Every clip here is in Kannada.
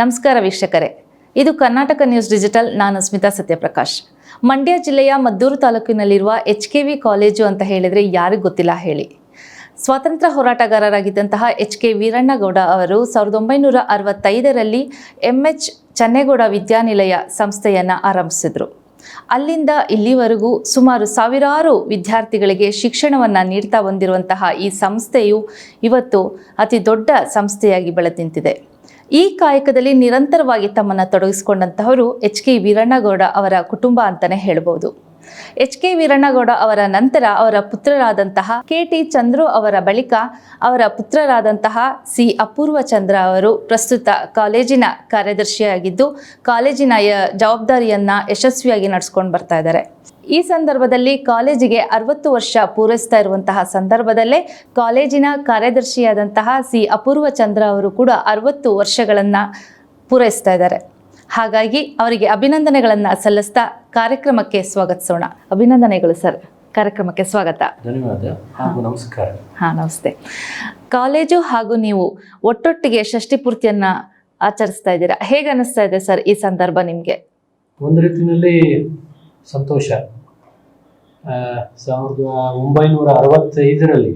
ನಮಸ್ಕಾರ ವೀಕ್ಷಕರೇ. ಇದು ಕರ್ನಾಟಕ ನ್ಯೂಸ್ ಡಿಜಿಟಲ್, ನಾನು ಸ್ಮಿತಾ ಸತ್ಯಪ್ರಕಾಶ್. ಮಂಡ್ಯ ಜಿಲ್ಲೆಯ ಮದ್ದೂರು ತಾಲೂಕಿನಲ್ಲಿರುವ ಎಚ್ ಕೆ ವಿ ಕಾಲೇಜು ಅಂತ ಹೇಳಿದರೆ ಯಾರಿಗೂ ಗೊತ್ತಿಲ್ಲ ಹೇಳಿ. ಸ್ವಾತಂತ್ರ್ಯ ಹೋರಾಟಗಾರರಾಗಿದ್ದಂತಹ ಎಚ್ ಕೆ ವೀರಣ್ಣಗೌಡ ಅವರು ಸಾವಿರದ ಒಂಬೈನೂರ ಅರವತ್ತೈದರಲ್ಲಿ ಎಂ ಎಚ್ ಚನ್ನೇಗೌಡ ವಿದ್ಯಾನಿಲಯ ಸಂಸ್ಥೆಯನ್ನು ಆರಂಭಿಸಿದರು. ಅಲ್ಲಿಂದ ಇಲ್ಲಿವರೆಗೂ ಸುಮಾರು ಸಾವಿರಾರು ವಿದ್ಯಾರ್ಥಿಗಳಿಗೆ ಶಿಕ್ಷಣವನ್ನು ನೀಡ್ತಾ ಬಂದಿರುವಂತಹ ಈ ಸಂಸ್ಥೆಯು ಇವತ್ತು ಅತಿ ದೊಡ್ಡ ಸಂಸ್ಥೆಯಾಗಿ ಬೆಳೆದು ನಿಂತಿದೆ ಈ ಕಾಯಕದಲ್ಲಿ ನಿರಂತರವಾಗಿ ತಮ್ಮನ್ನು ತೊಡಗಿಸಿಕೊಂಡಂತಹವರು ಎಚ್ ಕೆ ವೀರಣ್ಣಗೌಡ ಅವರ ಕುಟುಂಬ ಅಂತಲೇ ಹೇಳ್ಬೋದು. ಎಚ್ ಕೆ ವೀರಣ್ಣಗೌಡ ಅವರ ನಂತರ ಅವರ ಪುತ್ರರಾದಂತಹ ಕೆ ಟಿ ಚಂದ್ರು ಅವರ ಬಳಿಕ ಅವರ ಪುತ್ರರಾದಂತಹ ಸಿ ಅಪೂರ್ವ ಚಂದ್ರ ಅವರು ಪ್ರಸ್ತುತ ಕಾಲೇಜಿನ ಕಾರ್ಯದರ್ಶಿಯಾಗಿದ್ದು, ಕಾಲೇಜಿನ ಜವಾಬ್ದಾರಿಯನ್ನ ಯಶಸ್ವಿಯಾಗಿ ನಡೆಸ್ಕೊಂಡು ಬರ್ತಾ ಇದ್ದಾರೆ. ಈ ಸಂದರ್ಭದಲ್ಲಿ ಕಾಲೇಜಿಗೆ ಅರವತ್ತು ವರ್ಷ ಪೂರೈಸ್ತಾ ಇರುವಂತಹ ಸಂದರ್ಭದಲ್ಲೇ ಕಾಲೇಜಿನ ಕಾರ್ಯದರ್ಶಿಯಾದಂತಹ ಸಿ ಅಪೂರ್ವ ಚಂದ್ರ ಅವರು ಕೂಡ ಅರವತ್ತು ವರ್ಷಗಳನ್ನು ಪೂರೈಸ್ತಾ ಇದ್ದಾರೆ. ಹಾಗಾಗಿ ಅವರಿಗೆ ಅಭಿನಂದನೆಗಳನ್ನು ಸಲ್ಲಿಸ್ತಾ ಕಾರ್ಯಕ್ರಮಕ್ಕೆ ಸ್ವಾಗತಿಸೋಣ. ಅಭಿನಂದನೆಗಳು ಸರ್. ಕಾರ್ಯಕ್ರಮಕ್ಕೆ ಸ್ವಾಗತ. ಧನ್ಯವಾದ. ಹಾಗೂ ನಮಸ್ಕಾರ. ಹಾಂ ನಮಸ್ತೆ. ಕಾಲೇಜು ಹಾಗೂ ನೀವು ಒಟ್ಟೊಟ್ಟಿಗೆ ಷಷ್ಠಿ ಪೂರ್ತಿಯನ್ನ ಆಚರಿಸ್ತಾ ಇದ್ದೀರಾ? ಹೇಗೆ ಅನಿಸ್ತಾ ಇದೆ ಸರ್ ಈ ಸಂದರ್ಭ ನಿಮಗೆ? ಒಂದು ರೀತಿಯಲ್ಲಿ ಸಂತೋಷ. ಸಾವಿರದ ಒಂಬೈನೂರ ಅರವತ್ತೈದರಲ್ಲಿ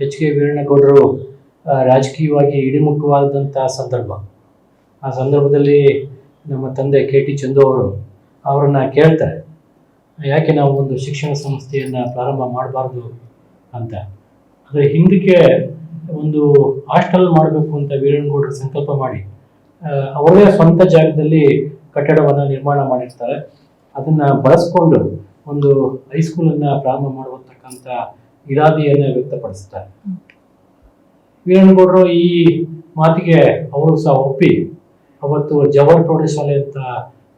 ಎಚ್ ಕೆ ವೀರಣ್ಣಗೌಡರು ರಾಜಕೀಯವಾಗಿ ಇಡಿಮುಖವಾದಂಥ ಸಂದರ್ಭ. ಆ ಸಂದರ್ಭದಲ್ಲಿ ನಮ್ಮ ತಂದೆ ಕೆ ಟಿ ಚಂದು ಅವರು ಅವರನ್ನು ಕೇಳ್ತಾರೆ, ಯಾಕೆ ನಾವು ಒಂದು ಶಿಕ್ಷಣ ಸಂಸ್ಥೆಯನ್ನು ಪ್ರಾರಂಭ ಮಾಡಬಾರ್ದು? ಅಂತ. ಅದರ ಹಿಂದಕ್ಕೆ ಒಂದು ಹಾಸ್ಟೆಲ್ ಮಾಡಬೇಕು ಅಂತ ವೀರಣ್ಣಗೌಡರು ಸಂಕಲ್ಪ ಮಾಡಿ ಅವರೇ ಸ್ವಂತ ಜಾಗದಲ್ಲಿ ಕಟ್ಟಡವನ್ನು ನಿರ್ಮಾಣ ಮಾಡಿರ್ತಾರೆ. ಅದನ್ನು ಬಳಸ್ಕೊಂಡು ಒಂದು ಹೈಸ್ಕೂಲನ್ನು ಪ್ರಾರಂಭ ಮಾಡುವಂತಕ್ಕಂಥ ಇರಾದೆಯನ್ನು ವ್ಯಕ್ತಪಡಿಸ್ತಾರೆ. ವೀರಣ್ಣಗೌಡರು ಈ ಮಾತಿಗೆ ಅವರು ಸಹ ಒಪ್ಪಿ ಅವತ್ತು ಜವಹರ್ ಪ್ರೌಢಶಾಲೆ ಅಂತ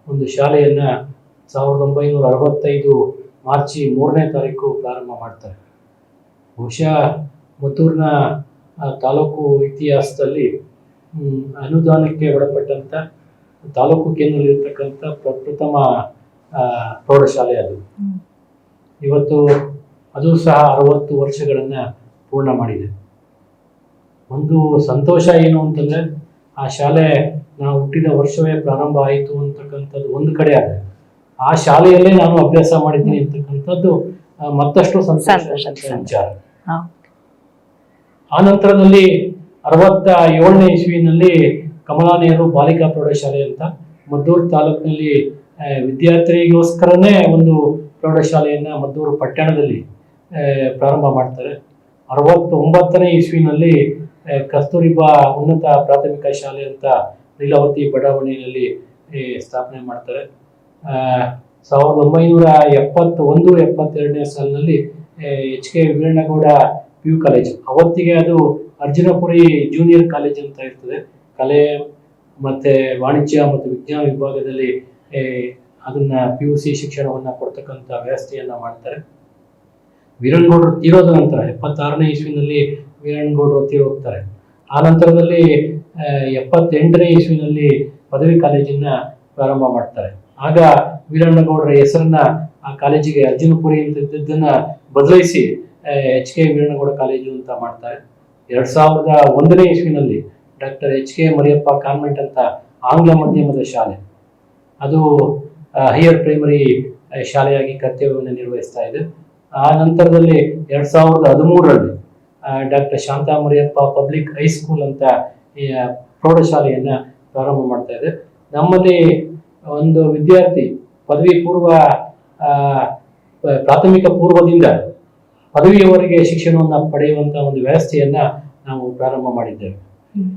ಒಂದು ಶಾಲೆಯನ್ನು ಸಾವಿರದ ಒಂಬೈನೂರ ಅರವತ್ತೈದು ಮಾರ್ಚಿ ಮೂರನೇ ತಾರೀಕು ಪ್ರಾರಂಭ ಮಾಡ್ತಾರೆ. ಬಹುಶಃ ಮದ್ದೂರಿನ ಆ, ತಾಲೂಕು ಇತಿಹಾಸದಲ್ಲಿ ಅನುದಾನಕ್ಕೆ ಒಳಪಟ್ಟಂಥ ತಾಲೂಕು ಕೇಂದ್ರದಲ್ಲಿರ್ತಕ್ಕಂಥ ಪ್ರಪ್ರಥಮ ಪ್ರೌಢಶಾಲೆ ಅದು. ಇವತ್ತು ಅದು ಸಹ ಅರವತ್ತು ವರ್ಷಗಳನ್ನು ಪೂರ್ಣ ಮಾಡಿದೆ. ಒಂದು ಸಂತೋಷ ಏನು ಅಂತಂದರೆ ಆ ಶಾಲೆ ನಾವು ಹುಟ್ಟಿದ ವರ್ಷವೇ ಪ್ರಾರಂಭ ಆಯಿತು ಅಂತಕ್ಕಂಥದ್ದು ಒಂದು ಕಡೆ ಆದರೆ. ಆ ಶಾಲೆಯಲ್ಲೇ ನಾನು ಅಭ್ಯಾಸ ಮಾಡಿದ್ದೀನಿ ಅಂತಕ್ಕಂಥದ್ದು ಮತ್ತಷ್ಟು ವಿಚಾರ. ಆ ನಂತರದಲ್ಲಿ ಅರವತ್ತ ಏಳನೇ ಇಸ್ವಿನಲ್ಲಿ ಕಮಲಾ ನೆಹರು ಬಾಲಿಕಾ ಪ್ರೌಢಶಾಲೆ ಅಂತ ಮದ್ದೂರು ತಾಲೂಕಿನಲ್ಲಿ ವಿದ್ಯಾರ್ಥಿಗೋಸ್ಕರನೇ ಒಂದು ಪ್ರೌಢಶಾಲೆಯನ್ನ ಮದ್ದೂರು ಪಟ್ಟಣದಲ್ಲಿ ಪ್ರಾರಂಭ ಮಾಡ್ತಾರೆ. ಅರವತ್ತೊಂಬತ್ತನೇ ಇಸ್ವಿನಲ್ಲಿ ಕಸ್ತೂರಿಬಾ ಉನ್ನತ ಪ್ರಾಥಮಿಕ ಶಾಲೆ ಅಂತ ಲೀಲಾವತಿ ಬಡಾವಣೆಯಲ್ಲಿ ಸ್ಥಾಪನೆ ಮಾಡ್ತಾರೆ. ಸಾವಿರದ ಒಂಬೈನೂರ ಎಪ್ಪತ್ತೊಂದು, ಎಪ್ಪತ್ತೆರಡನೇ ಸಾಲಿನಲ್ಲಿ H K Veerannagowda P U college. ಅವತ್ತಿಗೆ ಅದು ಅರ್ಜುನಪುರಿ ಜೂನಿಯರ್ ಕಾಲೇಜ್ ಅಂತ ಇರ್ತದೆ. ಕಲೆ ಮತ್ತೆ ವಾಣಿಜ್ಯ ಮತ್ತು ವಿಜ್ಞಾನ ವಿಭಾಗದಲ್ಲಿ ಅದನ್ನ ಪಿ ಯು ಸಿ ಶಿಕ್ಷಣವನ್ನ ಕೊಡ್ತಕ್ಕಂಥ ವ್ಯವಸ್ಥೆಯನ್ನ ಮಾಡ್ತಾರೆ. ವೀರಣ್ಣಗೌಡರು ತೀರೋದ ನಂತರ ಎಪ್ಪತ್ತಾರನೇ ಇಸ್ವಿನಲ್ಲಿ ವೀರಣ್ಣಗೌಡರು ತೀರೋಗ್ತಾರೆ ಆ ನಂತರದಲ್ಲಿ ಎಪ್ಪತ್ತೆಂಟನೇ ಇಸ್ವಿನಲ್ಲಿ ಪದವಿ ಕಾಲೇಜನ್ನ ಪ್ರಾರಂಭ ಮಾಡ್ತಾರೆ. ಆಗ ವೀರಣ್ಣಗೌಡರ ಹೆಸರನ್ನ ಆ ಕಾಲೇಜಿಗೆ ಅರ್ಜುನಪುರಿ ಅಂತ ಇದ್ದದ್ದನ್ನ ಬದಲಾಯಿಸಿ ಎಚ್ ಕೆ ವೀರಣ್ಣಗೌಡ ಕಾಲೇಜು ಅಂತ ಮಾಡ್ತಾರೆ. ಎರಡ್ ಸಾವಿರದ ಒಂದನೇ ಇಸ್ವಿನಲ್ಲಿ doctor H K Mariyappa convent ಅಂತ ಆಂಗ್ಲ ಮಾಧ್ಯಮದ ಶಾಲೆ. ಅದು ಹೈಯರ್ ಪ್ರೈಮರಿ ಶಾಲೆಯಾಗಿ ಕರ್ತವ್ಯವನ್ನು ನಿರ್ವಹಿಸ್ತಾ ಇದೆ. ಆ ನಂತರದಲ್ಲಿ ಎರಡ್ ಸಾವಿರದ ಹದಿಮೂರರಲ್ಲಿ doctor Shantha Mariyappa public high school ಅಂತ ಪ್ರೌಢಶಾಲೆಯನ್ನ ಪ್ರಾರಂಭ ಮಾಡ್ತಾ ಇದೆ. ನಮ್ಮಲ್ಲಿ ಒಂದು ವಿದ್ಯಾರ್ಥಿ ಪದವಿ ಪೂರ್ವ ಪ್ರಾಥಮಿಕ ಪೂರ್ವದಿಂದ ಪದವಿಯವರೆಗೆ ಶಿಕ್ಷಣವನ್ನು ಪಡೆಯುವಂತ ಒಂದು ವ್ಯವಸ್ಥೆಯನ್ನ ನಾವು ಪ್ರಾರಂಭ ಮಾಡಿದ್ದೇವೆ.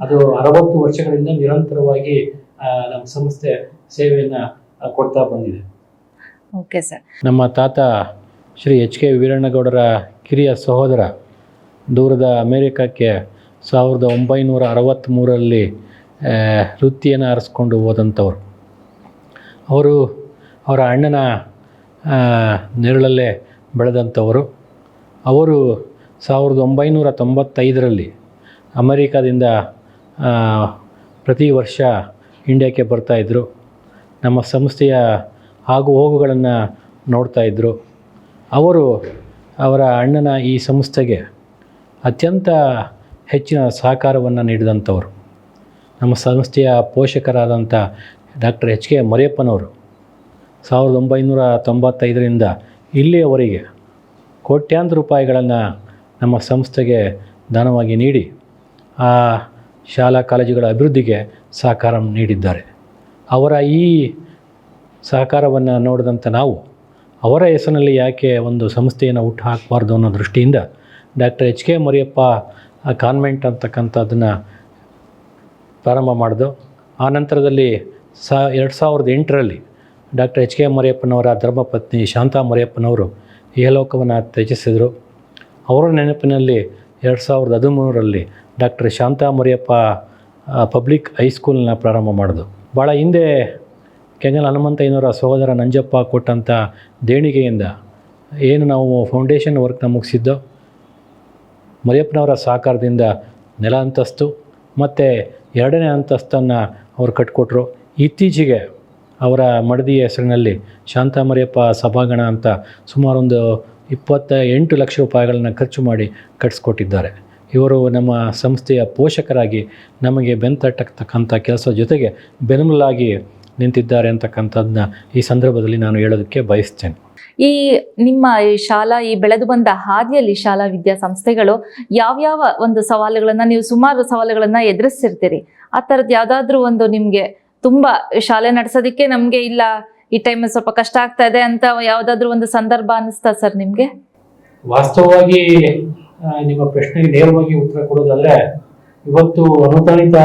ಅದು ಅರವತ್ತು ವರ್ಷಗಳಿಂದ ನಿರಂತರವಾಗಿ ನಮ್ಮ ಸಂಸ್ಥೆ ಸೇವೆಯನ್ನ ಕೊಡ್ತಾ ಬಂದಿದೆ. Okay sir. ನಮ್ಮ ತಾತ ಶ್ರೀ ಎಚ್ ಕೆ ವೀರಣ್ಣಗೌಡರ ಕಿರಿಯ ಸಹೋದರ ದೂರದ ಅಮೇರಿಕಕ್ಕೆ ಸಾವಿರದ ಒಂಬೈನೂರ ಅರವತ್ತ್ಮೂರರಲ್ಲಿ ವೃತ್ತಿಯನ್ನು ಆರಿಸ್ಕೊಂಡು ಹೋದಂಥವ್ರು. ಅವರು ಅವರ ಅಣ್ಣನ ನೆರಳಲ್ಲೇ ಬೆಳೆದಂಥವರು. ಅವರು ಸಾವಿರದ ಒಂಬೈನೂರ ತೊಂಬತ್ತೈದರಲ್ಲಿ ಅಮೆರಿಕಾದಿಂದ ಪ್ರತಿ ವರ್ಷ ಇಂಡಿಯಾಕ್ಕೆ ಬರ್ತಾಯಿದ್ರು ನಮ್ಮ ಸಂಸ್ಥೆಯ ಆಗು ಹೋಗುಗಳನ್ನು ನೋಡ್ತಾ ಇದ್ದರು ಅವರು ಅವರ ಅಣ್ಣನ ಈ ಸಂಸ್ಥೆಗೆ ಅತ್ಯಂತ ಹೆಚ್ಚಿನ ಸಹಕಾರವನ್ನು ನೀಡಿದಂಥವರು. ನಮ್ಮ ಸಂಸ್ಥೆಯ ಪೋಷಕರಾದಂಥ ಡಾಕ್ಟರ್ ಎಚ್ ಕೆ ಮರಿಯಪ್ಪನವರು ಸಾವಿರದ ಒಂಬೈನೂರ ತೊಂಬತ್ತೈದರಿಂದ ಇಲ್ಲಿಯವರೆಗೆ ಕೋಟ್ಯಾಂತರ ರೂಪಾಯಿಗಳನ್ನು ನಮ್ಮ ಸಂಸ್ಥೆಗೆ ದಾನವಾಗಿ ನೀಡಿ ಆ ಶಾಲಾ ಕಾಲೇಜುಗಳ ಅಭಿವೃದ್ಧಿಗೆ ಸಹಕಾರ ನೀಡಿದ್ದಾರೆ. ಅವರ ಈ ಸಹಕಾರವನ್ನು ನೋಡಿದಂಥ ನಾವು ಅವರ ಹೆಸರಿನಲ್ಲಿ ಯಾಕೆ ಒಂದು ಸಂಸ್ಥೆಯನ್ನು ಹುಟ್ಟು ಹಾಕಬಾರ್ದು ಅನ್ನೋ ದೃಷ್ಟಿಯಿಂದ doctor H K Mariyappa convent ಅಂತಕ್ಕಂಥದ್ದನ್ನು ಪ್ರಾರಂಭ ಮಾಡಿದ್ರು ಆ ನಂತರದಲ್ಲಿ ಸಾ ಎರಡು ಸಾವಿರದ ಎಂಟರಲ್ಲಿ ಡಾಕ್ಟರ್ ಎಚ್ ಕೆ ಮರಿಯಪ್ಪನವರ ಧರ್ಮಪತ್ನಿ ಶಾಂತಾ ಮರಿಯಪ್ಪನವರು ಇಹಲೋಕವನ್ನು ತ್ಯಜಿಸಿದರು. ಅವರ ನೆನಪಿನಲ್ಲಿ ಎರಡು ಸಾವಿರದ ಹದಿಮೂರರಲ್ಲಿ ಡಾಕ್ಟರ್ ಶಾಂತಾ ಮರಿಯಪ್ಪ ಆ, ಪಬ್ಲಿಕ್ ಹೈಸ್ಕೂಲನ್ನ ಪ್ರಾರಂಭ ಮಾಡಿದ್ರು ಭಾಳ ಹಿಂದೆ ಕೆಂಗಲ್ ಹನುಮಂತಯ್ಯನವರ ಸಹೋದರ ನಂಜಪ್ಪ ಕೊಟ್ಟಂಥ ದೇಣಿಗೆಯಿಂದ ಏನು ನಾವು ಫೌಂಡೇಶನ್ ವರ್ಕ್ನ ಮುಗಿಸಿದ್ದೋ ಮರಿಯಪ್ಪನವರ ಸಹಕಾರದಿಂದ ನೆಲ ಅಂತಸ್ತು ಮತ್ತು ಎರಡನೇ ಅಂತಸ್ತನ್ನು ಅವರು ಕಟ್ಕೊಟ್ರು. ಇತ್ತೀಚೆಗೆ ಅವರ ಮಡದಿ ಹೆಸರಿನಲ್ಲಿ ಶಾಂತ ಮರಿಯಪ್ಪ ಸಭಾಂಗಣ ಅಂತ ಸುಮಾರೊಂದು ಇಪ್ಪತ್ತ ಎಂಟು ಲಕ್ಷ ರೂಪಾಯಿಗಳನ್ನು ಖರ್ಚು ಮಾಡಿ ಕಟ್ಸ್ಕೊಟ್ಟಿದ್ದಾರೆ. ಇವರು ನಮ್ಮ ಸಂಸ್ಥೆಯ ಪೋಷಕರಾಗಿ ನಮಗೆ ಬೆಂತಟ್ಟತಕ್ಕಂಥ ಕೆಲಸ ಜೊತೆಗೆ ಬೆನ್ಮಲಾಗಿ ನಿಂತಿದ್ದಾರೆ ಅಂತಕ್ಕಂಥದ್ದನ್ನ ಈ ಸಂದರ್ಭದಲ್ಲಿ ನಾನು ಹೇಳೋದಕ್ಕೆ ಬಯಸ್ತೇನೆ. ಈ ನಿಮ್ಮ ಈ ಶಾಲಾ ಈ ಬೆಳೆದು ಬಂದ ಹಾದಿಯಲ್ಲಿ ಶಾಲಾ ವಿದ್ಯಾಸಂಸ್ಥೆಗಳು ಯಾವ್ಯಾವ ಒಂದು ಸವಾಲುಗಳನ್ನ ನೀವು ಸುಮಾರು ಸವಾಲುಗಳನ್ನ ಎದುರಿಸಿರ್ತೀರಿ ಆ ಥರದ್ದು ಯಾವ್ದಾದ್ರೂ ಒಂದು ನಿಮ್ಗೆ ತುಂಬಾ ಶಾಲೆ ನಡೆಸೋದಿಕ್ಕೆ ನಮ್ಗೆ ಇಲ್ಲ ಈ ಟೈಮ್ ಸ್ವಲ್ಪ ಕಷ್ಟ ಆಗ್ತಾ ಇದೆ ಅಂತ ಯಾವ್ದಾದ್ರು ಒಂದು ಸಂದರ್ಭ ಅನಿಸ್ತಾ ಸರ್ ನಿಮ್ಗೆ? ವಾಸ್ತವವಾಗಿ ನಿಮ್ಮ ಪ್ರಶ್ನೆಗೆ ನೇರವಾಗಿ ಉತ್ತರ ಕೊಡೋದಾದ್ರೆ ಇವತ್ತು ಅನುದಾನಿತ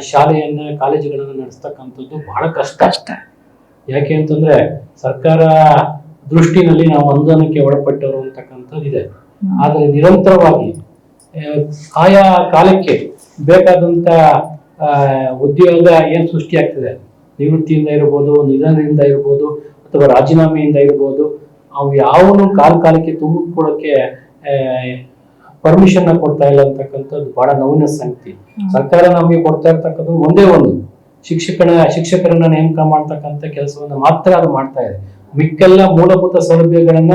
ಶಾಲೆಯನ್ನ ಕಾಲೇಜುಗಳನ್ನ ನಡೆಸ್ತಕ್ಕಂಥದ್ದು ಬಹಳ ಕಷ್ಟ. ಕಷ್ಟ. ಯಾಕೆ ಅಂತಂದ್ರೆ ಸರ್ಕಾರ ದೃಷ್ಟಿನಲ್ಲಿ ನಾವು ಅನುದಾನಕ್ಕೆ ಒಳಪಟ್ಟವರು ಅಂತಕ್ಕಂಥದ್ದು ಇದೆ. ಆದರೆ ನಿರಂತರವಾಗಿ ಆಯಾ ಕಾಲಕ್ಕೆ ಬೇಕಾದಂತ ಉದ್ಯೋಗ ಏನ್ ಸೃಷ್ಟಿಯಾಗ್ತದೆ ನಿವೃತ್ತಿಯಿಂದ ಇರ್ಬೋದು, ನಿಧನದಿಂದ ಇರ್ಬೋದು, ಅಥವಾ ರಾಜೀನಾಮೆಯಿಂದ ಇರ್ಬೋದು, ಅವು ಯಾವನು ಕಾಲ ಕಾಲಕ್ಕೆ ತುಂಬಿಕೊಳ್ಳೋಕೆ ಪರ್ಮಿಷನ್ ಕೊಡ್ತಾ ಇಲ್ಲ ಅಂತಕ್ಕಂಥದ್ದು ಬಹಳ ನೋವಿನ ಸಂಗತಿ. ಸರ್ಕಾರ ನಮಗೆ ಕೊಡ್ತಾ ಇರ್ತಕ್ಕಂಥದ್ದು ಒಂದೇ ಒಂದು. ಶಿಕ್ಷಕನ, ಶಿಕ್ಷಕರನ್ನ ನೇಮಕ ಮಾಡ್ತಕ್ಕಂಥ ಕೆಲಸವನ್ನ ಮಾತ್ರ ಅದು ಮಾಡ್ತಾ ಇದೆ. ಮಿಕ್ಕೆಲ್ಲ ಮೂಲಭೂತ ಸೌಲಭ್ಯಗಳನ್ನ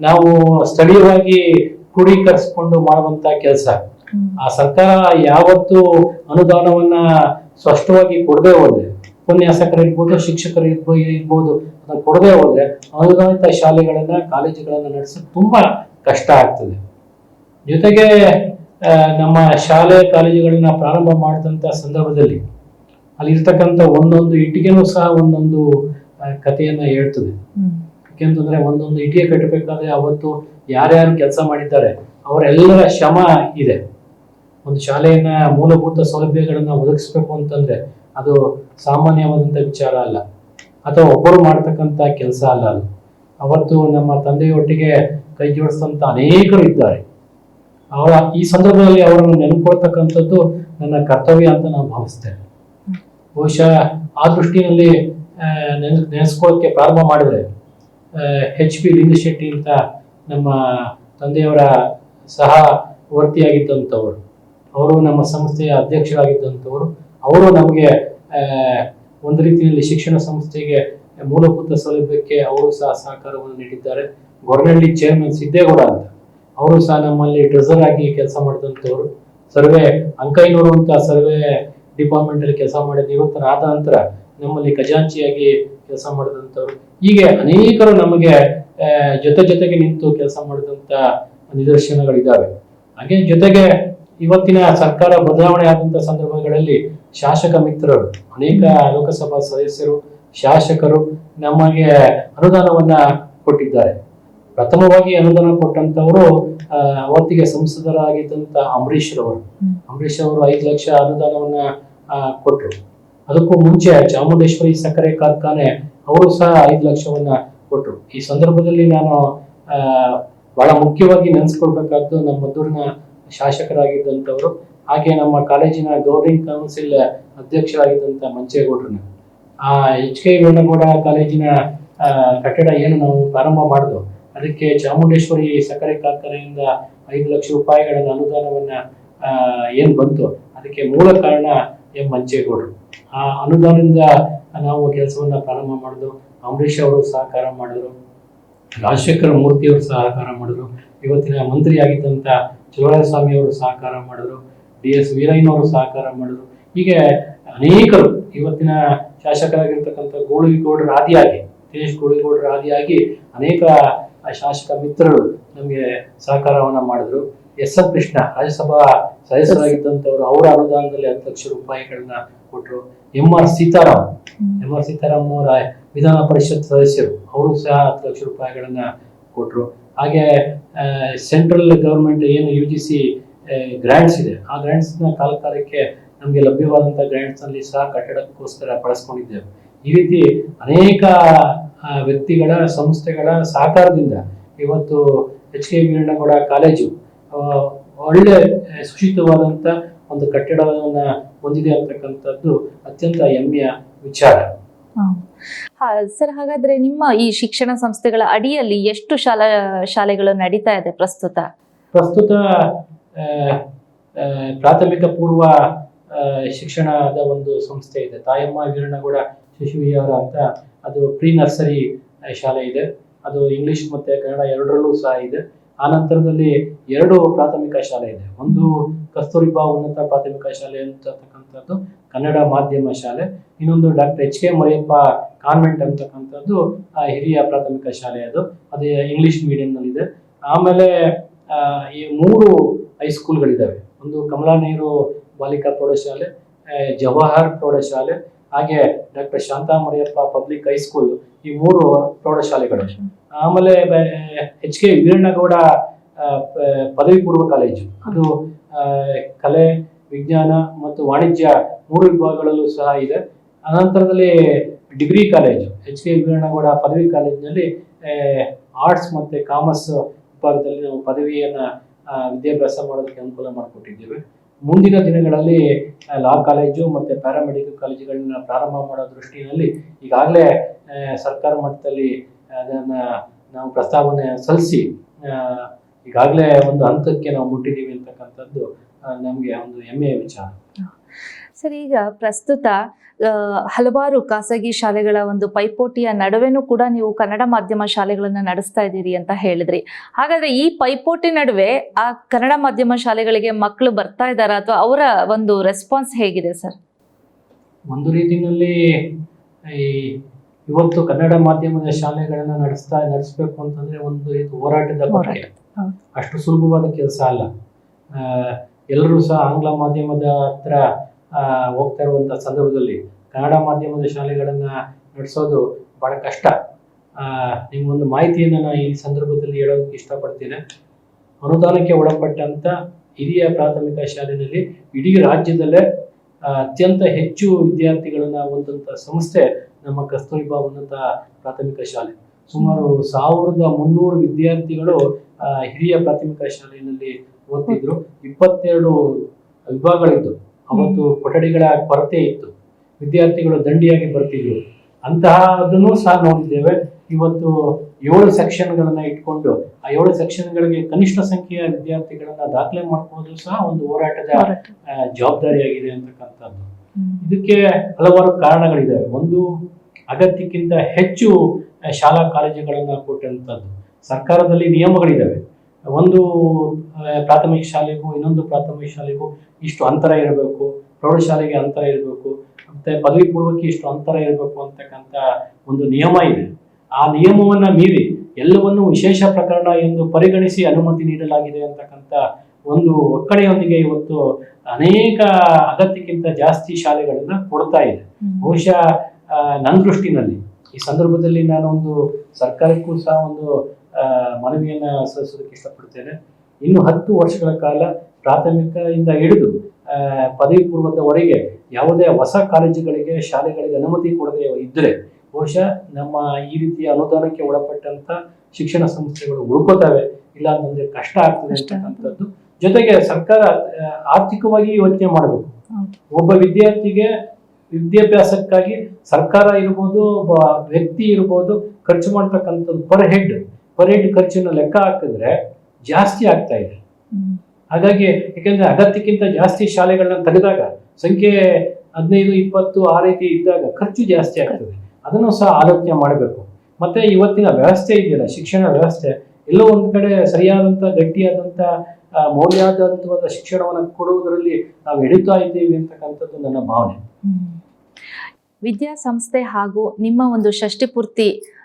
ನಾವು ಸ್ಥಳೀಯವಾಗಿ ಕ್ರೋಢೀಕರಿಸಿಕೊಂಡು ಮಾಡುವಂತ ಕೆಲಸ. ಆ ಸರ್ಕಾರ ಯಾವತ್ತು ಅನುದಾನವನ್ನ ಸ್ಪಷ್ಟವಾಗಿ ಕೊಡದೆ ಹೋದ್ರೆ, ಉಪನ್ಯಾಸಕರು ಇರ್ಬೋದು, ಶಿಕ್ಷಕರು ಇರ್ಬೋದು ಇರ್ಬೋದು ಕೊಡದೆ ಹೋದ್ರೆ ಅನುದಾನಿತ ಶಾಲೆಗಳನ್ನ, ಕಾಲೇಜುಗಳನ್ನ ನಡೆಸೋದು ತುಂಬಾ ಕಷ್ಟ ಆಗ್ತದೆ. ಜೊತೆಗೆ ನಮ್ಮ ಶಾಲೆ ಕಾಲೇಜುಗಳನ್ನ ಪ್ರಾರಂಭ ಮಾಡಿದಂತ ಸಂದರ್ಭದಲ್ಲಿ ಅಲ್ಲಿರ್ತಕ್ಕಂಥ ಒಂದೊಂದು ಇಟ್ಟಿಗೆನೂ ಸಹ ಒಂದೊಂದು ಕಥೆಯನ್ನ ಹೇಳ್ತದೆ. ಯಾಕೆಂತಂದ್ರೆ ಒಂದೊಂದು ಇಟಿಗೆ ಕಟ್ಟಬೇಕಾದ್ರೆ ಅವತ್ತು ಯಾರ್ಯಾರು ಕೆಲಸ ಮಾಡಿದ್ದಾರೆ ಅವರೆಲ್ಲರ ಶ್ರಮ ಇದೆ. ಒಂದು ಶಾಲೆಯನ್ನ ಮೂಲಭೂತ ಸೌಲಭ್ಯಗಳನ್ನ ಒದಗಿಸ್ಬೇಕು ಅಂತಂದ್ರೆ ಅದು ಸಾಮಾನ್ಯವಾದಂತ ವಿಚಾರ ಅಲ್ಲ. ಅಥವಾ ಒಬ್ಬರು ಮಾಡ್ತಕ್ಕಂಥ ಕೆಲಸ ಅಲ್ಲ ಅದು. ಅವತ್ತು ನಮ್ಮ ತಂದೆಯೊಟ್ಟಿಗೆ ಕೈ ಜೋಡಿಸಿದಂತ ಅನೇಕರು ಇದ್ದಾರೆ. ಅವರ ಈ ಸಂದರ್ಭದಲ್ಲಿ ಅವರನ್ನು ನೆನಪುಕೊಳ್ತಕ್ಕಂಥದ್ದು ನನ್ನ ಕರ್ತವ್ಯ ಅಂತ ನಾನು ಭಾವಿಸ್ತೇನೆ. ಬಹುಶಃ ಆ ದೃಷ್ಟಿಯಲ್ಲಿ ನೆನ್ ನೆನೆಸ್ಕೊಳ್ಳೋಕ್ಕೆ ಪ್ರಾರಂಭ ಮಾಡಿದ್ರೆ ಎಚ್ ಪಿ ಲಿಂಗಶೆಟ್ಟಿ ಅಂತ ನಮ್ಮ ತಂದೆಯವರ ಸಹ ವರ್ತಿಯಾಗಿದ್ದಂಥವರು. ಅವರು ನಮ್ಮ ಸಂಸ್ಥೆಯ ಅಧ್ಯಕ್ಷರಾಗಿದ್ದಂಥವರು. ಅವರು ನಮಗೆ ಒಂದು ರೀತಿಯಲ್ಲಿ ಶಿಕ್ಷಣ ಸಂಸ್ಥೆಗೆ ಮೂಲಭೂತ ಸೌಲಭ್ಯಕ್ಕೆ ಅವರು ಸಹ ಸಹಕಾರವನ್ನು ನೀಡಿದ್ದಾರೆ. ಗೊರನಹಳ್ಳಿ ಚೇರ್ಮನ್ ಸಿದ್ದೇಗೌಡ ಅಂತ. ಅವರು ಸಹ ನಮ್ಮಲ್ಲಿ ಟ್ರೆಸರ್ ಆಗಿ ಕೆಲಸ ಮಾಡಿದಂಥವ್ರು. ಸರ್ವೆ ಅಂಕೈನೂರು ಅಂತ ಸರ್ವೆ ಡಿಪಾರ್ಟ್ಮೆಂಟಲ್ಲಿ ಕೆಲಸ ಮಾಡಿದ ನಿವೃತ್ತರಾದ ನಂತರ ನಮ್ಮಲ್ಲಿ ಖಜಾಂಚಿಯಾಗಿ ಕೆಲಸ ಮಾಡಿದಂಥವ್ರು. ಹೀಗೆ ಅನೇಕರು ನಮಗೆ ಜೊತೆ ಜೊತೆಗೆ ನಿಂತು ಕೆಲಸ ಮಾಡಿದಂತ ನಿದರ್ಶನಗಳಿದ್ದಾವೆ. ಹಾಗೆ ಜೊತೆಗೆ ಇವತ್ತಿನ ಸರ್ಕಾರ ಬದಲಾವಣೆ ಆದಂತ ಸಂದರ್ಭಗಳಲ್ಲಿ ಶಾಸಕ ಮಿತ್ರರು, ಅನೇಕ ಲೋಕಸಭಾ ಸದಸ್ಯರು, ಶಾಸಕರು ನಮಗೆ ಅನುದಾನವನ್ನ ಕೊಟ್ಟಿದ್ದಾರೆ. ಪ್ರಥಮವಾಗಿ ಅನುದಾನ ಕೊಟ್ಟಂತವರು ಅವತ್ತಿಗೆ ಸಂಸದರಾಗಿದ್ದಂತ ಅಂಬರೀಶ್ ರವರು. ಅಂಬರೀಶ್ ಅವರು ಐದು ಲಕ್ಷ ಅನುದಾನವನ್ನ ಕೊಟ್ಟರು ಅದಕ್ಕೂ ಮುಂಚೆ ಚಾಮುಂಡೇಶ್ವರಿ ಸಕ್ಕರೆ ಕಾರ್ಖಾನೆ, ಅವರು ಸಹ ಐದು ಲಕ್ಷವನ್ನ ಕೊಟ್ಟರು ಈ ಸಂದರ್ಭದಲ್ಲಿ ನಾನು ಬಹಳ ಮುಖ್ಯವಾಗಿ ನೆನೆಸ್ಕೊಳ್ಬೇಕಾದ್ದು ನಮ್ಮ ಮದ್ದೂರಿನ ಶಾಸಕರಾಗಿದ್ದಂಥವ್ರು, ಹಾಗೆ ನಮ್ಮ ಕಾಲೇಜಿನ ಗೌರ್ನಿಂಗ್ ಕೌನ್ಸಿಲ್ ಅಧ್ಯಕ್ಷರಾಗಿದ್ದಂಥ ಮಂಚೇಗೌಡ್ರನ್ನ ಆ, ಎಚ್ ಕೆ ವೇಣಗೌಡ ಕಾಲೇಜಿನ ಕಟ್ಟಡ ಏನು ನಾವು ಪ್ರಾರಂಭ ಮಾಡಿದ್ವು, ಅದಕ್ಕೆ ಚಾಮುಂಡೇಶ್ವರಿ ಸಕ್ಕರೆ ಕಾರ್ಖಾನೆಯಿಂದ ಐದು ಲಕ್ಷ ರೂಪಾಯಿಗಳ ಅನುದಾನವನ್ನ ಏನ್ ಬಂತು, ಅದಕ್ಕೆ ಮೂಲ ಕಾರಣ ಎಂ ಮಂಚೇಗೌಡರು. ಆ ಅನುದಾನದಿಂದ ನಾವು ಕೆಲಸವನ್ನ ಪ್ರಾರಂಭ ಮಾಡಿದ್ರು. ಅಂಬರೀಷ್ ಅವರು ಸಹಕಾರ ಮಾಡಿದ್ರು. ರಾಜಶೇಖರ ಮೂರ್ತಿ ಅವರು ಸಹಕಾರ ಮಾಡಿದ್ರು. ಇವತ್ತಿನ ಮಂತ್ರಿ ಆಗಿದ್ದಂತ ಸ್ವಾಮಿ ಅವರು ಸಹಕಾರ ಮಾಡಿದ್ರು. ಡಿ ಎಸ್ ವೀರಯ್ಯನವರು ಸಹಕಾರ ಮಾಡಿದ್ರು. ಹೀಗೆ ಅನೇಕರು ಇವತ್ತಿನ ಶಾಸಕರಾಗಿರ್ತಕ್ಕಂಥ ಗೋಳಿಗೌಡರ ಆದಿಯಾಗಿ ದಿನೇಶ್ ಗೋಳಿಗೌಡರ ಆದಿಯಾಗಿ ಅನೇಕ ಶಾಸಕ ಮಿತ್ರರು ನಮಗೆ ಸಹಕಾರವನ್ನ ಮಾಡಿದ್ರು. ಎಸ್ ಎಲ್ ಕೃಷ್ಣ ರಾಜ್ಯಸಭಾ ಸದಸ್ಯರಾಗಿದ್ದಂಥವ್ರು ಅವರ ಅನುದಾನದಲ್ಲಿ ಹತ್ತು ಲಕ್ಷ ರೂಪಾಯಿಗಳನ್ನ ಕೊಟ್ಟರು M R Seetharam. M R Seetharam ಅವರ ವಿಧಾನ ಪರಿಷತ್ ಸದಸ್ಯರು ಅವರು ಸಹ ಹತ್ತು ಲಕ್ಷ ರೂಪಾಯಿಗಳನ್ನ ಕೊಟ್ಟರು ಹಾಗೆ ಸೆಂಟ್ರಲ್ ಗವರ್ಮೆಂಟ್ ಏನು ಯು ಜಿ ಸಿ ಗ್ರ್ಯಾಂಟ್ಸ್ ಇದೆ. ಆ ಗ್ರ್ಯಾಂಟ್ಸ್ನ ಕಾಲಕಾಲಕ್ಕೆ ನಮಗೆ ಲಭ್ಯವಾದಂಥ ಗ್ರ್ಯಾಂಟ್ಸ್ನಲ್ಲಿ ಸಹ ಕಟ್ಟಡಕ್ಕೋಸ್ಕರ ಬಳಸ್ಕೊಂಡಿದ್ದೇವೆ. ಈ ರೀತಿ ಅನೇಕ ವ್ಯಕ್ತಿಗಳ ಸಂಸ್ಥೆಗಳ ಸಹಕಾರದಿಂದ ಇವತ್ತು ಎಚ್ ಕೆ ವೀರಣ್ಣಗೌಡ ಕಾಲೇಜು ಒಳ್ಳೆ ಸುಶಿತವಾದಂಥ ಒಂದು ಕಟ್ಟಡವನ್ನ ಹೊಂದಿದೆ ಅಂತಕ್ಕಂಥದ್ದು ಅತ್ಯಂತ ಹೆಮ್ಮೆಯ ವಿಚಾರ. ಹಾ. ಸರ್ ಹಾಗಾದ್ರೆ ನಿಮ್ಮ ಈ ಶಿಕ್ಷಣ ಸಂಸ್ಥೆಗಳ ಅಡಿಯಲ್ಲಿ ಎಷ್ಟು ಶಾಲಾ ಶಾಲೆಗಳು ನಡೀತಾ ಇದೆ ಪ್ರಸ್ತುತ? ಪ್ರಸ್ತುತ ಪ್ರಾಥಮಿಕ ಪೂರ್ವ ಶಿಕ್ಷಣದ ಒಂದು ಸಂಸ್ಥೆ ಇದೆ. ತಾಯಮ್ಮ ವೀರಣಗೌಡ ಶಿಶು ವಿಹಾರ ಅಂತ ಅದು ಪ್ರೀ ನರ್ಸರಿ ಶಾಲೆ ಇದೆ. ಅದು ಇಂಗ್ಲಿಷ್ ಮತ್ತೆ ಕನ್ನಡ ಎರಡರಲ್ಲೂ ಸಹ ಇದೆ. ಆ ನಂತರದಲ್ಲಿ ಎರಡು ಪ್ರಾಥಮಿಕ ಶಾಲೆ ಇದೆ. ಒಂದು ಕಸ್ತೂರಿಬಾ ಉನ್ನತ ಪ್ರಾಥಮಿಕ ಶಾಲೆ ಅಂತಕ್ಕಂಥದ್ದು ಕನ್ನಡ ಮಾಧ್ಯಮ ಶಾಲೆ. ಇನ್ನೊಂದು doctor H K Mariyappa convent ಅಂತಕ್ಕಂಥದ್ದು ಆ, ಹಿರಿಯ ಪ್ರಾಥಮಿಕ ಶಾಲೆ ಅದು. ಅದೇ ಇಂಗ್ಲಿಷ್ ಮೀಡಿಯಂನಲ್ಲಿದೆ. ಆಮೇಲೆ ಈ ಮೂರು ಹೈಸ್ಕೂಲ್ಗಳಿದ್ದಾವೆ ಒಂದು ಕಮಲಾ ನೆಹರು ಬಾಲಿಕಾ ಪ್ರೌಢಶಾಲೆ ಜವಾಹರ್ ಪ್ರೌಢಶಾಲೆ ಹಾಗೆ doctor Shantha Mariyappa public high school ಈ ಮೂರು ಪ್ರೌಢಶಾಲೆಗಳು. ಆಮೇಲೆ ಎಚ್ ಕೆ ವೀರಣ್ಣಗೌಡ ಪದವಿ ಪೂರ್ವ ಕಾಲೇಜು. ಅದು ಕಲೆ, ವಿಜ್ಞಾನ ಮತ್ತು ವಾಣಿಜ್ಯ ಮೂರು ವಿಭಾಗಗಳಲ್ಲೂ ಸಹ ಇದೆ. ಅನಂತರದಲ್ಲಿ degree college. H K Veerannagowda ಪದವಿ ಕಾಲೇಜಿನಲ್ಲಿ ಆರ್ಟ್ಸ್ ಮತ್ತು ಕಾಮರ್ಸ್ ವಿಭಾಗದಲ್ಲಿ ನಾವು ಪದವಿಯನ್ನು ವಿದ್ಯಾಭ್ಯಾಸ ಮಾಡೋದಕ್ಕೆ ಅನುಕೂಲ ಮಾಡಿಕೊಟ್ಟಿದ್ದೇವೆ. ಮುಂದಿನ ದಿನಗಳಲ್ಲಿ ಲಾ ಕಾಲೇಜು ಮತ್ತೆ ಪ್ಯಾರಾಮೆಡಿಕಲ್ ಕಾಲೇಜುಗಳನ್ನ ಪ್ರಾರಂಭ ಮಾಡೋ ದೃಷ್ಟಿಯಲ್ಲಿ ಈಗಾಗಲೇ ಸರ್ಕಾರ ಮಟ್ಟದಲ್ಲಿ ಅದನ್ನ ನಾವು ಪ್ರಸ್ತಾವನೆ ಸಲ್ಲಿಸಿ ಈಗಾಗಲೇ ಒಂದು ಹಂತಕ್ಕೆ ನಾವು ಮುಟ್ಟಿದ್ದೀವಿ ಅಂತಕ್ಕಂಥದ್ದು ನಮಗೆ ಒಂದು ಹೆಮ್ಮೆಯ ವಿಚಾರ. ಸರ್, ಈಗ ಪ್ರಸ್ತುತ ಹಲವಾರು ಖಾಸಗಿ ಶಾಲೆಗಳ ಒಂದು ಪೈಪೋಟಿಯ ನಡುವೆನೂ ಕೂಡ ನೀವು ಕನ್ನಡ ಮಾಧ್ಯಮ ಶಾಲೆಗಳನ್ನು ನಡೆಸ್ತಾ ಇದ್ದೀರಿ ಅಂತ ಹೇಳಿದ್ರಿ. ಹಾಗಾದ್ರೆ ಈ ಪೈಪೋಟಿ ನಡುವೆ ಆ ಕನ್ನಡ ಮಾಧ್ಯಮ ಶಾಲೆಗಳಿಗೆ ಮಕ್ಕಳು ಬರ್ತಾ ಇದ್ದಾರಾ ಅಥವಾ ಅವರ ಒಂದು ರೆಸ್ಪಾನ್ಸ್ ಹೇಗಿದೆ ಸರ್? ಒಂದು ರೀತಿಯಲ್ಲಿ ಈ ಇವತ್ತು ಕನ್ನಡ ಮಾಧ್ಯಮದ ಶಾಲೆಗಳನ್ನ ನಡೆಸ್ತಾ ನಡೆಸಬೇಕು ಅಂತಂದ್ರೆ ಒಂದು ರೀತಿ ಹೋರಾಟದ ಅಷ್ಟು ಸುಲಭವಾದ ಕೆಲಸ ಅಲ್ಲ. ಎಲ್ಲರೂ ಸಹ ಆಂಗ್ಲ ಮಾಧ್ಯಮದ ಹತ್ರ ಹೋಗ್ತಾ ಇರುವಂತ ಸಂದರ್ಭದಲ್ಲಿ ಕನ್ನಡ ಮಾಧ್ಯಮದ ಶಾಲೆಗಳನ್ನ ನಡೆಸೋದು ಬಹಳ ಕಷ್ಟ. ನಿಮ್ಗೊಂದು ಮಾಹಿತಿಯನ್ನು ನಾನು ಈ ಸಂದರ್ಭದಲ್ಲಿ ಹೇಳೋದಕ್ಕೆ ಇಷ್ಟಪಡ್ತೇನೆ. ಅನುದಾನಕ್ಕೆ ಒಳಪಟ್ಟಂತ ಹಿರಿಯ ಪ್ರಾಥಮಿಕ ಶಾಲೆಯಲ್ಲಿ ಇಡೀ ರಾಜ್ಯದಲ್ಲೇ ಅತ್ಯಂತ ಹೆಚ್ಚು ವಿದ್ಯಾರ್ಥಿಗಳನ್ನ ಹೊಂದಂತ ಸಂಸ್ಥೆ ನಮ್ಮ ಕಸ್ತೂರಿಬಾ ಉನ್ನತ ಪ್ರಾಥಮಿಕ ಶಾಲೆ. ಸುಮಾರು ಸಾವಿರದ ಮುನ್ನೂರು ವಿದ್ಯಾರ್ಥಿಗಳು ಹಿರಿಯ ಪ್ರಾಥಮಿಕ ಶಾಲೆಯಲ್ಲಿ ಓದ್ತಿದ್ರು. ಇಪ್ಪತ್ತೆರಡು ವಿಭಾಗಗಳಿದ್ದು. ಅವತ್ತು ಕೊಠಡಿಗಳ ಕೊರತೆ ಇತ್ತು. ವಿದ್ಯಾರ್ಥಿಗಳು ದಂಡಿಯಾಗಿ ಬರ್ತಿದ್ರು. ಅಂತಹದನ್ನು ಸಹ ನೋಡಿದ್ದೇವೆ. ಇವತ್ತು ಏಳು ಸೆಕ್ಷನ್ಗಳನ್ನು ಇಟ್ಕೊಂಡು ಆ ಏಳು ಸೆಕ್ಷನ್ಗಳಿಗೆ ಕನಿಷ್ಠ ಸಂಖ್ಯೆಯ ವಿದ್ಯಾರ್ಥಿಗಳನ್ನ ದಾಖಲೆ ಮಾಡ್ಕೊಳ್ಳೋದು ಸಹ ಒಂದು ಹೋರಾಟದ ಜವಾಬ್ದಾರಿಯಾಗಿದೆ ಅಂತಕ್ಕಂಥದ್ದು. ಇದಕ್ಕೆ ಹಲವಾರು ಕಾರಣಗಳಿದ್ದಾವೆ. ಒಂದು ಅಗತ್ಯಕ್ಕಿಂತ ಹೆಚ್ಚು ಶಾಲಾ ಕಾಲೇಜುಗಳನ್ನು ಕೊಟ್ಟಂಥದ್ದು ಸರ್ಕಾರದಲ್ಲಿ ನಿಯಮಗಳಿದ್ದಾವೆ. ಒಂದು ಪ್ರಾಥಮಿಕ ಶಾಲೆಗೂ ಇನ್ನೊಂದು ಪ್ರಾಥಮಿಕ ಶಾಲೆಗೂ ಇಷ್ಟು ಅಂತರ ಇರಬೇಕು ಪ್ರೌಢಶಾಲೆಗೆ ಅಂತರ ಇರಬೇಕು ಮತ್ತೆ ಪದವಿ ಪೂರ್ವಕ್ಕೆ ಇಷ್ಟು ಅಂತರ ಇರಬೇಕು ಅಂತಕ್ಕಂಥ ಒಂದು ನಿಯಮ ಇದೆ. ಆ ನಿಯಮವನ್ನ ಮೀರಿ ಎಲ್ಲವನ್ನು ವಿಶೇಷ ಪ್ರಕರಣ ಎಂದು ಪರಿಗಣಿಸಿ ಅನುಮತಿ ನೀಡಲಾಗಿದೆ ಅಂತಕ್ಕಂಥ ಒಂದು ಒಕ್ಕಡೆಯೊಂದಿಗೆ ಇವತ್ತು ಅನೇಕ ಅಗತ್ಯಕ್ಕಿಂತ ಜಾಸ್ತಿ ಶಾಲೆಗಳನ್ನ ಕೊಡ್ತಾ ಇದೆ. ಬಹುಶಃ ನನ್ನ ದೃಷ್ಟಿನಲ್ಲಿ ಈ ಸಂದರ್ಭದಲ್ಲಿ ನಾನು ಒಂದು ಸರ್ಕಾರಕ್ಕೂ ಸಹ ಒಂದು ಮನವಿಯನ್ನ ಸಲ್ಲಿಸೋದಕ್ಕೆ ಇಷ್ಟಪಡ್ತೇನೆ. ಇನ್ನು ಹತ್ತು ವರ್ಷಗಳ ಕಾಲ ಪ್ರಾಥಮಿಕದಿಂದ ಹಿಡಿದು ಪದವಿ ಪೂರ್ವದವರೆಗೆ ಯಾವುದೇ ಹೊಸ ಕಾಲೇಜುಗಳಿಗೆ ಶಾಲೆಗಳಿಗೆ ಅನುಮತಿ ಕೊಡದೆ ಇದ್ದರೆ ಬಹುಶಃ ನಮ್ಮ ಈ ರೀತಿಯ ಅನುದಾನಕ್ಕೆ ಒಳಪಟ್ಟಂತ ಶಿಕ್ಷಣ ಸಂಸ್ಥೆಗಳು ಉಳ್ಕೋತವೆ. ಇಲ್ಲ ಅಂತಂದ್ರೆ ಕಷ್ಟ ಆಗ್ತದೆ. ಅಂತಕ್ಕಂಥದ್ದು. ಜೊತೆಗೆ ಸರ್ಕಾರ ಆರ್ಥಿಕವಾಗಿ ಯೋಚನೆ ಮಾಡಬೇಕು. ಒಬ್ಬ ವಿದ್ಯಾರ್ಥಿಗೆ ವಿದ್ಯಾಭ್ಯಾಸಕ್ಕಾಗಿ ಸರ್ಕಾರ ಇರ್ಬೋದು ಒಬ್ಬ ವ್ಯಕ್ತಿ ಇರ್ಬೋದು ಖರ್ಚು ಮಾಡ್ತಕ್ಕಂಥದ್ದು ಪರ್ ಹೆಡ್. ಪರ್ ಹೆಡ್ ಖರ್ಚನ್ನು ಲೆಕ್ಕ ಹಾಕಿದ್ರೆ ಜಾಸ್ತಿ ಆಗ್ತಾ ಇದೆ. ಹಾಗಾಗಿ ಯಾಕೆಂದ್ರೆ ಅಗತ್ಯಕ್ಕಿಂತ ಜಾಸ್ತಿ ಶಾಲೆಗಳನ್ನ ತೆಗೆದಾಗ ಸಂಖ್ಯೆ ಹದಿನೈದು ಇಪ್ಪತ್ತು ಆ ರೀತಿ ಇದ್ದಾಗ ಖರ್ಚು ಜಾಸ್ತಿ ಆಗ್ತದೆ. ಅದನ್ನು ಸಹ ಆಲೋಚನೆ ಮಾಡಬೇಕು. ಮತ್ತೆ ಇವತ್ತಿನ ವ್ಯವಸ್ಥೆ ಇದೆಯಲ್ಲ ಶಿಕ್ಷಣ ವ್ಯವಸ್ಥೆ ಎಲ್ಲೋ ಒಂದು ಕಡೆ ಸರಿಯಾದಂತ ಗಟ್ಟಿಯಾದಂತ ಆ, ಮೌಲ್ಯಾಧಾರಿತವಾದ ಶಿಕ್ಷಣವನ್ನು ಕೊಡುವುದರಲ್ಲಿ ನಾವು ಹಿಡಿತಾ ಇದ್ದೀವಿ ಅಂತಕ್ಕಂಥದ್ದು ನನ್ನ ಭಾವನೆ. ವಿದ್ಯಾಸಂಸ್ಥೆ ಹಾಗೂ ನಿಮ್ಮ ಒಂದು ಷಷ್ಠಿಪೂರ್ತಿ ಆ,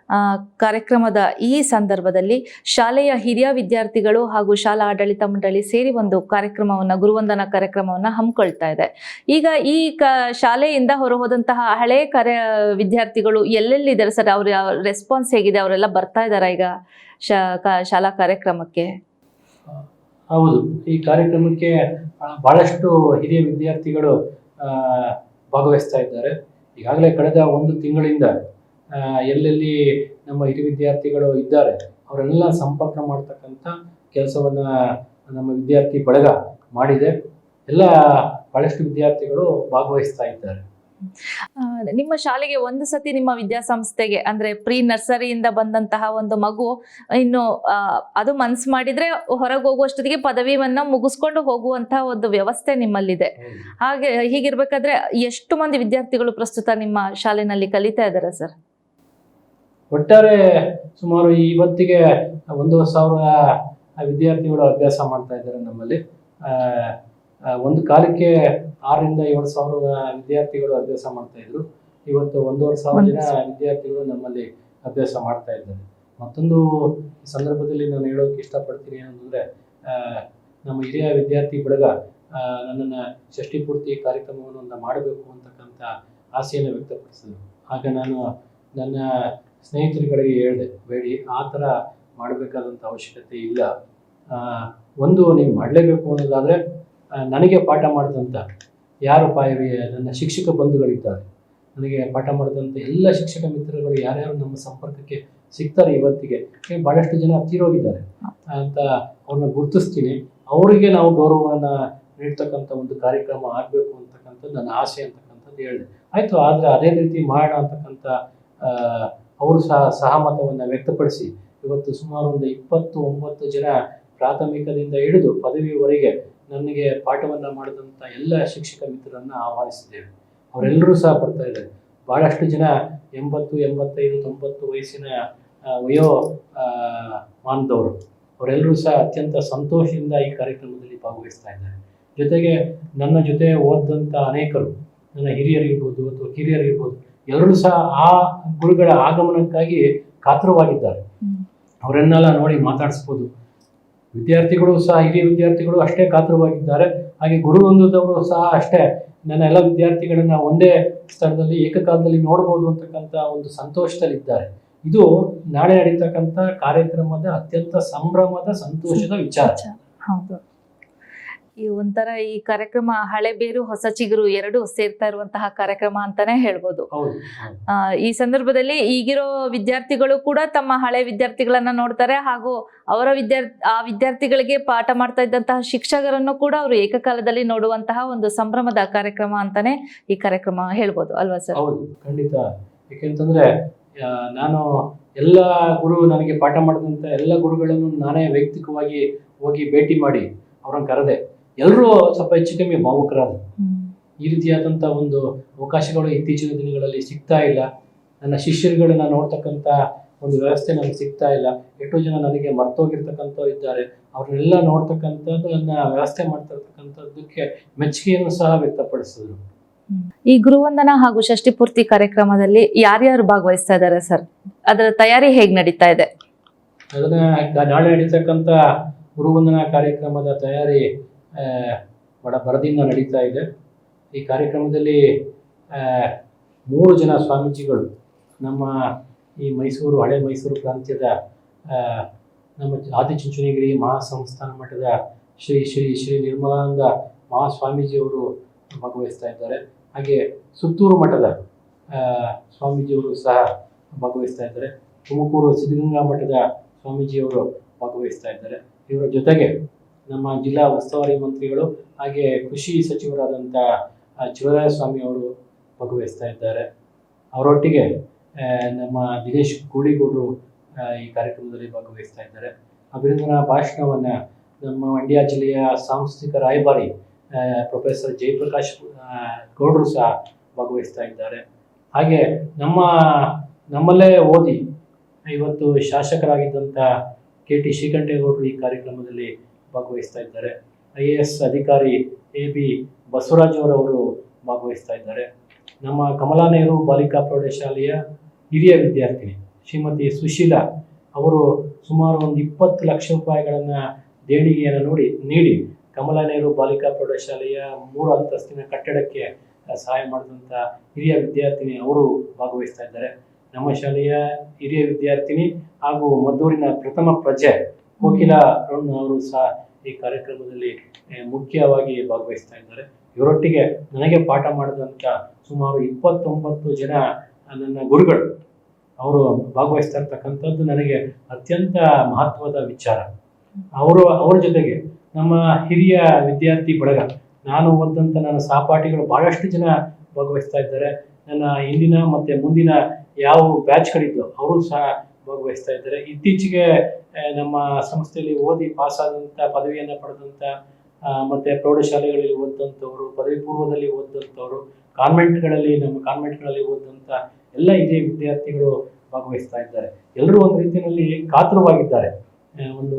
ಕಾರ್ಯಕ್ರಮದ ಈ ಸಂದರ್ಭದಲ್ಲಿ ಶಾಲೆಯ ಹಿರಿಯ ವಿದ್ಯಾರ್ಥಿಗಳು ಹಾಗೂ ಶಾಲಾ ಆಡಳಿತ ಮಂಡಳಿ ಸೇರಿ ಒಂದು ಕಾರ್ಯಕ್ರಮವನ್ನು, ಗುರುವಂದನಾ ಕಾರ್ಯಕ್ರಮವನ್ನು ಹಮ್ಮಿಕೊಳ್ತಾ ಇದೆ. ಈಗ ಈ ಕ, ಶಾಲೆಯಿಂದ ಹೊರಹೋದಂತಹ ಹಳೆ ಕಾರ್ಯ ವಿದ್ಯಾರ್ಥಿಗಳು ಎಲ್ಲೆಲ್ಲಿದ್ದಾರೆ ಸರ್? ಅವ್ರ ರೆಸ್ಪಾನ್ಸ್ ಹೇಗಿದೆ? ಅವರೆಲ್ಲ ಬರ್ತಾ ಇದ್ದಾರಾ ಈಗ ಶಾಲಾ ಕಾರ್ಯಕ್ರಮಕ್ಕೆ? ಹೌದು. ಈ ಕಾರ್ಯಕ್ರಮಕ್ಕೆ ಬಹಳಷ್ಟು ಹಿರಿಯ ವಿದ್ಯಾರ್ಥಿಗಳು ಭಾಗವಹಿಸ್ತಾ ಇದ್ದಾರೆ. ಈಗಾಗಲೇ ಕಳೆದ ಒಂದು ತಿಂಗಳಿಂದ ಎಲ್ಲೆಲ್ಲಿ ನಮ್ಮ ಹಿರಿಯ ವಿದ್ಯಾರ್ಥಿಗಳು ಇದ್ದಾರೆ ಅವರೆಲ್ಲ ಸಂಪರ್ಕ ಮಾಡ್ತಕ್ಕಂಥ ಕೆಲಸವನ್ನ ನಮ್ಮ ವಿದ್ಯಾರ್ಥಿ ಬಳಗ ಮಾಡಿದೆ. ಎಲ್ಲ ಬಹಳಷ್ಟು ವಿದ್ಯಾರ್ಥಿಗಳು ಭಾಗವಹಿಸ್ತಾ ಇದ್ದಾರೆ. ನಿಮ್ಮ ಶಾಲೆಗೆ ಒಂದು ಸತಿ ನಿಮ್ಮ ವಿದ್ಯಾಸಂಸ್ಥೆಗೆ ಅಂದ್ರೆ ಪ್ರೀ ನರ್ಸರಿಯಿಂದ ಬಂದಂತಹ ಒಂದು ಮಗು ಇನ್ನು ಅದು ಮನ್ಸು ಮಾಡಿದ್ರೆ ಹೊರಗೆ ಹೋಗುವಷ್ಟೊತ್ತಿಗೆ ಪದವಿಯನ್ನ ಮುಗಿಸ್ಕೊಂಡು ಹೋಗುವಂತಹ ಒಂದು ವ್ಯವಸ್ಥೆ ನಿಮ್ಮಲ್ಲಿದೆ. ಹಾಗೆ ಹೀಗಿರ್ಬೇಕಾದ್ರೆ ಎಷ್ಟು ಮಂದಿ ವಿದ್ಯಾರ್ಥಿಗಳು ಪ್ರಸ್ತುತ ನಿಮ್ಮ ಶಾಲೆನಲ್ಲಿ ಕಲಿತಾ ಇದ್ದಾರೆ ಸರ್? ಒಟ್ಟಾರೆ ಸುಮಾರು ಇವತ್ತಿಗೆ ಒಂದು ಸಾವಿರ ವಿದ್ಯಾರ್ಥಿಗಳು ಅಭ್ಯಾಸ ಮಾಡ್ತಾ ಇದ್ದಾರೆ ನಮ್ಮಲ್ಲಿ. ಒಂದು ಕಾಲಕ್ಕೆ ಆರರಿಂದ ಏಳು ಸಾವಿರ ವಿದ್ಯಾರ್ಥಿಗಳು ಅಭ್ಯಾಸ ಮಾಡ್ತಾ ಇದ್ರು. ಇವತ್ತು ಒಂದೂವರೆ ಸಾವಿರ ಜನ ವಿದ್ಯಾರ್ಥಿಗಳು ನಮ್ಮಲ್ಲಿ ಅಭ್ಯಾಸ ಮಾಡ್ತಾ ಇದ್ದಾರೆ. ಮತ್ತೊಂದು ಸಂದರ್ಭದಲ್ಲಿ ನಾನು ಹೇಳೋಕೆ ಇಷ್ಟಪಡ್ತೀನಿ ಏನಂತಂದ್ರೆ ಆ, ನಮ್ಮ ಹಿರಿಯ ವಿದ್ಯಾರ್ಥಿ ಬಳಗ ನನ್ನನ್ನ ನನ್ನನ್ನು ಷಷ್ಠಿ ಪೂರ್ತಿ ಕಾರ್ಯಕ್ರಮವನ್ನು ಮಾಡಬೇಕು ಅಂತಕ್ಕಂಥ ಆಸೆಯನ್ನು ವ್ಯಕ್ತಪಡಿಸಿದರು. ಆಗ ನಾನು ನನ್ನ ಸ್ನೇಹಿತರುಗಳಿಗೆ ಹೇಳಿದೆ, ಬೇಡಿ, ಆ ಥರ ಮಾಡಬೇಕಾದಂಥ ಅವಶ್ಯಕತೆ ಇಲ್ಲ. ಒಂದು ನೀವು ಮಾಡಲೇಬೇಕು ಅನ್ನೋದಾದರೆ ನನಗೆ ಪಾಠ ಮಾಡಿದಂಥ ಯಾರು ಪಾಯವಿ, ನನ್ನ ಶಿಕ್ಷಕ ಬಂಧುಗಳಿದ್ದಾರೆ. ನನಗೆ ಪಾಠ ಮಾಡಿದಂಥ ಎಲ್ಲ ಶಿಕ್ಷಕ ಮಿತ್ರರುಗಳು ಯಾರ್ಯಾರು ನಮ್ಮ ಸಂಪರ್ಕಕ್ಕೆ ಸಿಗ್ತಾರೆ ಇವತ್ತಿಗೆ ಭಾಳಷ್ಟು ಜನ ತೀರೋಗಿದ್ದಾರೆ ಅಂತ ಅವ್ರನ್ನ ಗುರುತಿಸ್ತೀನಿ. ಅವರಿಗೆ ನಾವು ಗೌರವವನ್ನು ನೀಡ್ತಕ್ಕಂಥ ಒಂದು ಕಾರ್ಯಕ್ರಮ ಆಗಬೇಕು ಅಂತಕ್ಕಂಥದ್ದು ನನ್ನ ಆಸೆ ಅಂತಕ್ಕಂಥದ್ದು ಹೇಳಿದೆ. ಆಯಿತು, ಆದರೆ ಅದೇ ರೀತಿ ಮಾಡೋಣ ಅಂತಕ್ಕಂಥ ಅವರು ಸಹ ಸಹಮತವನ್ನು ವ್ಯಕ್ತಪಡಿಸಿ ಇವತ್ತು ಸುಮಾರು ಒಂದು ಇಪ್ಪತ್ತು ಒಂಬತ್ತು ಜನ ಪ್ರಾಥಮಿಕದಿಂದ ಹಿಡಿದು ಪದವಿವರೆಗೆ ನನಗೆ ಪಾಠವನ್ನು ಮಾಡಿದಂಥ ಎಲ್ಲ ಶಿಕ್ಷಕ ಮಿತ್ರರನ್ನು ಆಹ್ವಾನಿಸಿದ್ದೇವೆ. ಅವರೆಲ್ಲರೂ ಸಹ ಬರ್ತಾ ಇದ್ದಾರೆ. ಭಾಳಷ್ಟು ಜನ ಎಂಬತ್ತು, ಎಂಬತ್ತೈದು, ತೊಂಬತ್ತು ವಯಸ್ಸಿನ ವಯೋ ಮಾನದವರು. ಅವರೆಲ್ಲರೂ ಸಹ ಅತ್ಯಂತ ಸಂತೋಷದಿಂದ ಈ ಕಾರ್ಯಕ್ರಮದಲ್ಲಿ ಭಾಗವಹಿಸ್ತಾ ಇದ್ದಾರೆ. ಜೊತೆಗೆ ನನ್ನ ಜೊತೆ ಓದಿದಂಥ ಅನೇಕರು, ನನ್ನ ಹಿರಿಯರಿರ್ಬೋದು ಅಥವಾ ಕಿರಿಯರಿರ್ಬೋದು ಎಲ್ಲರೂ ಸಹ ಆ ಗುರುಗಳ ಆಗಮನಕ್ಕಾಗಿ ಕಾತರವಾಗಿದ್ದಾರೆ. ಅವರನ್ನೆಲ್ಲ ನೋಡಿ ಮಾತಾಡಿಸ್ಬೋದು. ವಿದ್ಯಾರ್ಥಿಗಳು ಸಹ ಹಿರಿಯ ವಿದ್ಯಾರ್ಥಿಗಳು ಅಷ್ಟೇ ಕಾತರವಾಗಿದ್ದಾರೆ. ಹಾಗೆ ಗುರು ಗುರುವೃಂದದವರು ಸಹ ಅಷ್ಟೇ. ನನ್ನ ಎಲ್ಲ ವಿದ್ಯಾರ್ಥಿಗಳನ್ನ ಒಂದೇ ಸ್ಥಳದಲ್ಲಿ ಏಕಕಾಲದಲ್ಲಿ ನೋಡ್ಬೋದು ಅಂತಕ್ಕಂಥ ಒಂದು ಸಂತೋಷದಲ್ಲಿದ್ದಾರೆ. ಇದು ನಾಳೆ ನಡೀತಕ್ಕಂಥ ಕಾರ್ಯಕ್ರಮದ ಅತ್ಯಂತ ಸಂಭ್ರಮದ ಸಂತೋಷದ ವಿಚಾರ. ಹೌದು. ಈ ಒಂಥರ ಈ ಕಾರ್ಯಕ್ರಮ ಹಳೆ ಬೇರು ಹೊಸ ಚಿಗುರು ಎರಡು ಸೇರ್ತಾ ಇರುವಂತಹ ಕಾರ್ಯಕ್ರಮ ಅಂತಾನೆ ಹೇಳ್ಬೋದು. ಈ ಸಂದರ್ಭದಲ್ಲಿ ಈಗಿರೋ ವಿದ್ಯಾರ್ಥಿಗಳು ಕೂಡ ತಮ್ಮ ಹಳೆ ವಿದ್ಯಾರ್ಥಿಗಳನ್ನ ನೋಡ್ತಾರೆ ಹಾಗೂ ಅವರ ವಿದ್ಯಾರ್ಥಿ ಆ ವಿದ್ಯಾರ್ಥಿಗಳಿಗೆ ಪಾಠ ಮಾಡ್ತಾ ಇದ್ದಂತಹ ಶಿಕ್ಷಕರನ್ನು ಕೂಡ ಅವರು ಏಕಕಾಲದಲ್ಲಿ ನೋಡುವಂತಹ ಒಂದು ಸಂಭ್ರಮದ ಕಾರ್ಯಕ್ರಮ ಅಂತಾನೆ ಈ ಕಾರ್ಯಕ್ರಮ ಹೇಳ್ಬೋದು ಅಲ್ವಾ ಸರ್? ಹೌದು ಖಂಡಿತ. ಯಾಕೆಂತಂದ್ರೆ ನಾನು ಎಲ್ಲ ಗುರು ನನಗೆ ಪಾಠ ಮಾಡಿದಂತ ಎಲ್ಲ ಗುರುಗಳನ್ನು ನಾನೇ ವೈಯಕ್ತಿಕವಾಗಿ ಹೋಗಿ ಭೇಟಿ ಮಾಡಿ ಅವರನ್ನು ಕರೆದೆ. ಎಲ್ಲರೂ ಸ್ವಲ್ಪ ಹೆಚ್ಚು ಕಮ್ಮಿ ಭಾವುಕರಾದರು. ಈ ರೀತಿಯಾದಂಥ ಒಂದು ಅವಕಾಶಗಳು ಇತ್ತೀಚಿನ ದಿನಗಳಲ್ಲಿ ಸಿಗ್ತಾ ಇಲ್ಲ. ನನ್ನ ಶಿಷ್ಯರುಗಳನ್ನ ನೋಡ್ತಕ್ಕಂಥ ಒಂದು ವ್ಯವಸ್ಥೆ ನನಗೆ ಸಿಗ್ತಾ ಇಲ್ಲ. ಎಷ್ಟೋ ಜನ ನನಗೆ ಮರ್ತೋಗಿರ್ತಕ್ಕಂಥವ್ರು ಇದ್ದಾರೆ. ಅವ್ರನ್ನೆಲ್ಲ ನೋಡ್ತಕ್ಕಂಥದ್ದು ನನ್ನ ವ್ಯವಸ್ಥೆ ಮಾಡ್ತಾ ಇರ್ತಕ್ಕಂಥದ್ದಕ್ಕೆ ಮೆಚ್ಚುಗೆಯನ್ನು ಸಹ ವ್ಯಕ್ತಪಡಿಸಿದ್ರು. ಈ ಗುರುವಂದನ ಹಾಗೂ ಷಷ್ಠಿ ಪೂರ್ತಿ ಕಾರ್ಯಕ್ರಮದಲ್ಲಿ ಯಾರ್ಯಾರು ಭಾಗವಹಿಸ್ತಾ ಇದ್ದಾರೆ ಸರ್? ಅದರ ತಯಾರಿ ಹೇಗ್ ನಡೀತಾ ಇದೆ? ಅದನ್ನ ನಾಳೆ ನಡೀತಕ್ಕಂಥ ಗುರುವಂದನಾ ಕಾರ್ಯಕ್ರಮದ ತಯಾರಿ ಬಡ ಬರದಿಂದ ನಡೀತಾ ಇದೆ. ಈ ಕಾರ್ಯಕ್ರಮದಲ್ಲಿ ಮೂರು ಜನ ಸ್ವಾಮೀಜಿಗಳು ನಮ್ಮ ಈ ಮೈಸೂರು, ಹಳೆ ಮೈಸೂರು ಪ್ರಾಂತ್ಯದ ನಮ್ಮ ಆದಿಚುಂಚನಗಿರಿ ಮಹಾಸಂಸ್ಥಾನ ಮಠದ ಶ್ರೀ ಶ್ರೀ ಶ್ರೀ ನಿರ್ಮಲಾನಂದ ಮಹಾಸ್ವಾಮೀಜಿಯವರು ಭಾಗವಹಿಸ್ತಾ ಇದ್ದಾರೆ. ಹಾಗೆ ಸುತ್ತೂರು ಮಠದ ಸ್ವಾಮೀಜಿಯವರು ಸಹ ಭಾಗವಹಿಸ್ತಾ ಇದ್ದಾರೆ. ತುಮಕೂರು ಸಿದ್ಧಗಂಗಾ ಮಠದ ಸ್ವಾಮೀಜಿಯವರು ಭಾಗವಹಿಸ್ತಾ ಇದ್ದಾರೆ. ಇವರ ಜೊತೆಗೆ ನಮ್ಮ ಜಿಲ್ಲಾ ಉಸ್ತುವಾರಿ ಮಂತ್ರಿಗಳು ಹಾಗೆ ಕೃಷಿ ಸಚಿವರಾದಂಥ ಸ್ವಾಮಿ ಅವರು ಭಾಗವಹಿಸ್ತಾ ಇದ್ದಾರೆ. ಅವರೊಟ್ಟಿಗೆ ನಮ್ಮ ದಿನೇಶ್ ಗೂಳಿಗೌಡರು ಈ ಕಾರ್ಯಕ್ರಮದಲ್ಲಿ ಭಾಗವಹಿಸ್ತಾ ಇದ್ದಾರೆ. ಅಭಿನಂದನಾ ಭಾಷಣವನ್ನು ನಮ್ಮ ಮಂಡ್ಯ ಜಿಲ್ಲೆಯ ಸಾಂಸ್ಕೃತಿಕ ರಾಯಭಾರಿ ಪ್ರೊಫೆಸರ್ ಜಯಪ್ರಕಾಶ್ ಗೌಡರು ಸಹ ಭಾಗವಹಿಸ್ತಾ ಇದ್ದಾರೆ. ಹಾಗೆ ನಮ್ಮ, ನಮ್ಮಲ್ಲೇ ಓದಿ ಇವತ್ತು ಶಾಸಕರಾಗಿದ್ದಂಥ ಕೆ ಟಿ ಶ್ರೀಕಂಠೇಗೌಡರು ಈ ಕಾರ್ಯಕ್ರಮದಲ್ಲಿ ಭಾಗವಹಿಸ್ತಾ ಇದ್ದಾರೆ. ಐ ಎ ಎಸ್ ಅಧಿಕಾರಿ ಎ ಬಿ ಬಸವರಾಜ್ ಅವರವರು ಭಾಗವಹಿಸ್ತಾ ಇದ್ದಾರೆ. ನಮ್ಮ ಕಮಲಾ ನೆಹರು ಬಾಲಿಕಾ ಪ್ರೌಢಶಾಲೆಯ ಹಿರಿಯ ವಿದ್ಯಾರ್ಥಿನಿ ಶ್ರೀಮತಿ ಸುಶೀಲಾ ಅವರು ಸುಮಾರು ಒಂದು ಇಪ್ಪತ್ತು ಲಕ್ಷ ರೂಪಾಯಿಗಳನ್ನು ದೇಣಿಗೆಯನ್ನು ನೋಡಿ, ನೀಡಿ ಕಮಲಾ ನೆಹರು ಬಾಲಿಕಾ ಪ್ರೌಢಶಾಲೆಯ ಮೂರು ಅಂತಸ್ತಿನ ಕಟ್ಟಡಕ್ಕೆ ಸಹಾಯ ಮಾಡಿದಂಥ ಹಿರಿಯ ವಿದ್ಯಾರ್ಥಿನಿ ಅವರು ಭಾಗವಹಿಸ್ತಾ ಇದ್ದಾರೆ. ನಮ್ಮ ಶಾಲೆಯ ಹಿರಿಯ ವಿದ್ಯಾರ್ಥಿನಿ ಹಾಗೂ ಮದ್ದೂರಿನ ಪ್ರಥಮ ಪ್ರಜೆ ಕೋಕಿಲಾ ಅರುಣ್ ಅವರು ಸಹ ಈ ಕಾರ್ಯಕ್ರಮದಲ್ಲಿ ಮುಖ್ಯವಾಗಿ ಭಾಗವಹಿಸ್ತಾ ಇದ್ದಾರೆ. ಇವರೊಟ್ಟಿಗೆ ನನಗೆ ಪಾಠ ಮಾಡಿದಂಥ ಸುಮಾರು ಇಪ್ಪತ್ತೊಂಬತ್ತು ಜನ ನನ್ನ ಗುರುಗಳು, ಅವರು ಭಾಗವಹಿಸ್ತಾ ಇರ್ತಕ್ಕಂಥದ್ದು ನನಗೆ ಅತ್ಯಂತ ಮಹತ್ವದ ವಿಚಾರ. ಅವರು, ಅವರ ಜೊತೆಗೆ ನಮ್ಮ ಹಿರಿಯ ವಿದ್ಯಾರ್ಥಿ ಬಳಗ, ನಾನು ಓದಂಥ ನನ್ನ ಸಹಪಾಠಿಗಳು ಬಹಳಷ್ಟು ಜನ ಭಾಗವಹಿಸ್ತಾ ಇದ್ದಾರೆ. ನನ್ನ ಹಿಂದಿನ ಮತ್ತು ಮುಂದಿನ ಯಾವ ಬ್ಯಾಚ್ಗಳಿದ್ದು ಅವರು ಸಹ ಭಾಗವಹಿಸ್ತಾ ಇದ್ದಾರೆ. ಇತ್ತೀಚೆಗೆ ನಮ್ಮ ಸಂಸ್ಥೆಯಲ್ಲಿ ಓದಿ ಪಾಸಾದಂಥ ಪದವಿಯನ್ನು ಪಡೆದಂಥ ಮತ್ತು ಮತ್ತೆ ಪ್ರೌಢಶಾಲೆಗಳಲ್ಲಿ ಓದಿದಂಥವ್ರು ಪದವಿ ಪೂರ್ವದಲ್ಲಿ ಓದಿದಂಥವ್ರು ಕಾನ್ವೆಂಟ್ಗಳಲ್ಲಿ, ನಮ್ಮ ಕಾನ್ವೆಂಟ್ಗಳಲ್ಲಿ ಓದಿದಂಥ ಎಲ್ಲ ಇದೇ ವಿದ್ಯಾರ್ಥಿಗಳು ಭಾಗವಹಿಸ್ತಾ ಇದ್ದಾರೆ. ಎಲ್ಲರೂ ಒಂದು ರೀತಿಯಲ್ಲಿ ಕಾತುರವಾಗಿದ್ದಾರೆ. ಒಂದು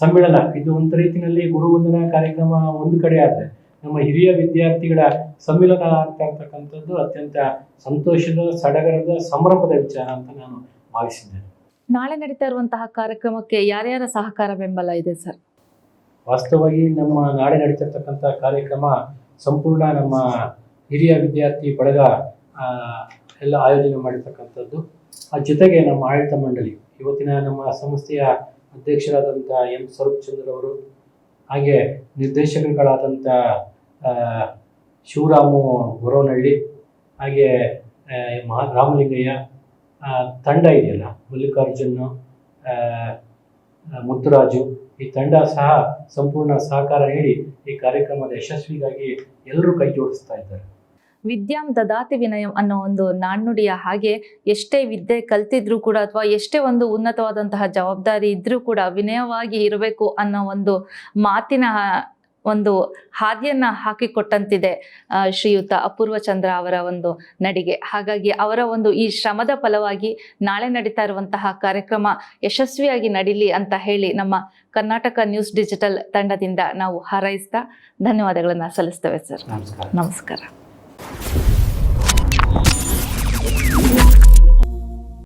ಸಮ್ಮೇಳನ. ಇದು ಒಂದು ರೀತಿಯಲ್ಲಿ ಗುರುವಂದನಾ ಕಾರ್ಯಕ್ರಮ ಒಂದು ಕಡೆ ಆದರೆ, ನಮ್ಮ ಹಿರಿಯ ವಿದ್ಯಾರ್ಥಿಗಳ ಸಮ್ಮಿಲನ ಆಗ್ತಾ ಇರ್ತಕ್ಕಂಥದ್ದು ಅತ್ಯಂತ ಸಂತೋಷದ, ಸಡಗರದ, ಸಂಭ್ರಮದ ವಿಚಾರ ಅಂತ ನಾನು ಭಾವಿಸಿದ್ದೇನೆ. ನಾಳೆ ನಡೀತಾ ಇರುವಂತಹ ಕಾರ್ಯಕ್ರಮಕ್ಕೆ ಯಾರ್ಯಾರ ಸಹಕಾರ ಬೆಂಬಲ ಇದೆ ಸರ್? ವಾಸ್ತವವಾಗಿ ನಮ್ಮ ನಾಳೆ ನಡೀತಿರ್ತಕ್ಕಂಥ ಕಾರ್ಯಕ್ರಮ ಸಂಪೂರ್ಣ ನಮ್ಮ ಹಿರಿಯ ವಿದ್ಯಾರ್ಥಿ ಬಳಗ ಎಲ್ಲ ಆಯೋಜನೆ ಮಾಡಿರ್ತಕ್ಕಂಥದ್ದು. ಆ ಜೊತೆಗೆ ನಮ್ಮ ಆಡಳಿತ ಮಂಡಳಿ, ಇವತ್ತಿನ ನಮ್ಮ ಸಂಸ್ಥೆಯ ಅಧ್ಯಕ್ಷರಾದಂಥ ಎಂ ಸ್ವರೂಪ್ ಚಂದ್ರ ಅವರು, ಹಾಗೆ ನಿರ್ದೇಶಕರುಗಳಾದಂಥ ಶಿವರಾಮು ಗೊರವನಹಳ್ಳಿ ಹಾಗೆ ಮಹಾ ರಾಮಲಿಂಗಯ್ಯ ತಂಡ ಇದೆಯಲ್ಲ, ಮಲ್ಲಿಕಾರ್ಜುನ್ ಮುತ್ತುರಾಜು, ಈ ತಂಡ ಸಹ ಸಂಪೂರ್ಣ ಸಹಕಾರ ನೀಡಿ ಈ ಕಾರ್ಯಕ್ರಮದ ಯಶಸ್ವಿಗಾಗಿ ಎಲ್ಲರೂ ಕೈ ಜೋಡಿಸ್ತಾ ಇದ್ದಾರೆ. ವಿದ್ಯಾಂ ದದಾತಿ ವಿನಯಂ ಅನ್ನೋ ಒಂದು ನಾಣ್ಣುಡಿಯ ಹಾಗೆ ಎಷ್ಟೇ ವಿದ್ಯೆ ಕಲ್ತಿದ್ರು ಕೂಡ ಅಥವಾ ಎಷ್ಟೇ ಒಂದು ಉನ್ನತವಾದಂತಹ ಜವಾಬ್ದಾರಿ ಇದ್ರೂ ಕೂಡ ವಿನಯವಾಗಿ ಇರಬೇಕು ಅನ್ನೋ ಒಂದು ಮಾತಿನ ಒಂದು ಹಾದಿಯನ್ನ ಹಾಕಿಕೊಟ್ಟಂತಿದೆ ಶ್ರೀಯುತ ಅಪೂರ್ವ ಚಂದ್ರ ಅವರ ಒಂದು ನಡಿಗೆ. ಹಾಗಾಗಿ ಅವರ ಒಂದು ಈ ಶ್ರಮದ ಫಲವಾಗಿ ನಾಳೆ ನಡೀತಾ ಇರುವಂತಹ ಕಾರ್ಯಕ್ರಮ ಯಶಸ್ವಿಯಾಗಿ ನಡೀಲಿ ಅಂತ ಹೇಳಿ ನಮ್ಮ ಕರ್ನಾಟಕ ನ್ಯೂಸ್ ಡಿಜಿಟಲ್ ತಂಡದಿಂದ ನಾವು ಹಾರೈಸ್ತಾ ಧನ್ಯವಾದಗಳನ್ನು ಸಲ್ಲಿಸ್ತೇವೆ ಸರ್. ನಮಸ್ಕಾರ. ನಮಸ್ಕಾರ.